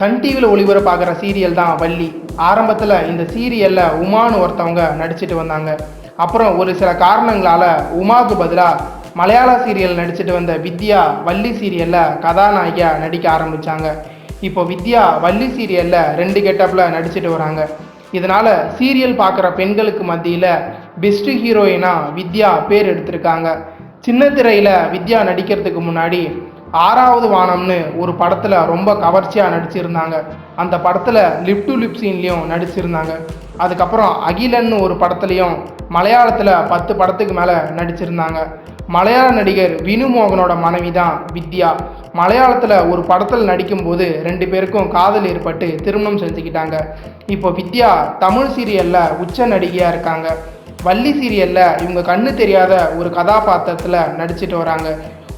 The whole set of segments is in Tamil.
சன் டிவியில் ஒளிபரப்பாகிற சீரியல் தான் வள்ளி. ஆரம்பத்தில் இந்த சீரியலில் உமான்னு ஒருத்தவங்க நடிச்சிட்டு வந்தாங்க. அப்புறம் ஒரு சில காரணங்களால் உமாவுக்கு பதிலாக மலையாள சீரியல் நடிச்சிட்டு வந்த வித்யா வள்ளி சீரியலில் கதாநாயகியாக நடிக்க ஆரம்பித்தாங்க இப்போ வித்யா வள்ளி சீரியலில் ரெண்டு கெட்டப்பில் நடிச்சிட்டு வராங்க. இதனால் சீரியல் பார்க்குற பெண்களுக்கு மத்தியில் பெஸ்ட்டு ஹீரோயினாக வித்யா பேர் எடுத்திருக்காங்க. சின்ன திரையில் வித்யா நடிக்கிறதுக்கு முன்னாடி ஆறாவது வானம்னு ஒரு படத்தில் ரொம்ப கவர்ச்சியாக நடிச்சிருந்தாங்க. அந்த படத்தில் லிப் டு லிப் சீன்லேயும் நடிச்சிருந்தாங்க. அதுக்கப்புறம் அகிலன்னு ஒரு படத்துலையும் மலையாளத்தில் பத்து படத்துக்கு மேலே நடிச்சிருந்தாங்க. மலையாள நடிகர் வினு மோகனோட மனைவி தான் வித்யா. மலையாளத்தில் ஒரு படத்தில் நடிக்கும்போது ரெண்டு பேருக்கும் காதல் ஏற்பட்டு திருமணம் செஞ்சுக்கிட்டாங்க. இப்போ வித்யா தமிழ் சீரியலில் உச்ச நடிகையாக இருக்காங்க. வள்ளி சீரியலில் இவங்க கண்ணு தெரியாத ஒரு கதாபாத்திரத்தில் நடிச்சிட்டு வராங்க.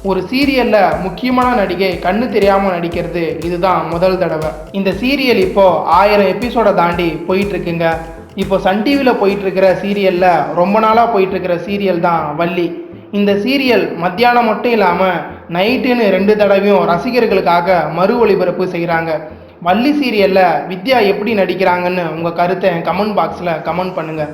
ஒரு சீரியலில் முக்கியமான நடிகை கண்ணு தெரியாமல் நடிக்கிறது இதுதான் முதல் தடவை. இந்த சீரியல் இப்போ ஆயிரம் எபிசோடை தாண்டி போயிட்டு இருக்குங்க இப்போ சன் டிவியில் போயிட்டு இருக்கிற சீரியலில் ரொம்ப நாளாக போயிட்டு இருக்கிற சீரியல் தான் வள்ளி. இந்த சீரியல் மத்தியானம் மட்டும் இல்லாமல் நைட்டுன்னு ரெண்டு தடவையும் ரசிகர்களுக்காக மறு ஒளிபரப்பு செய்கிறாங்க வள்ளி சீரியலில் வித்யா எப்படி நடிக்கிறாங்கன்னு உங்கள் கருத்தை கமெண்ட் பாக்ஸில் கமெண்ட் பண்ணுங்கள்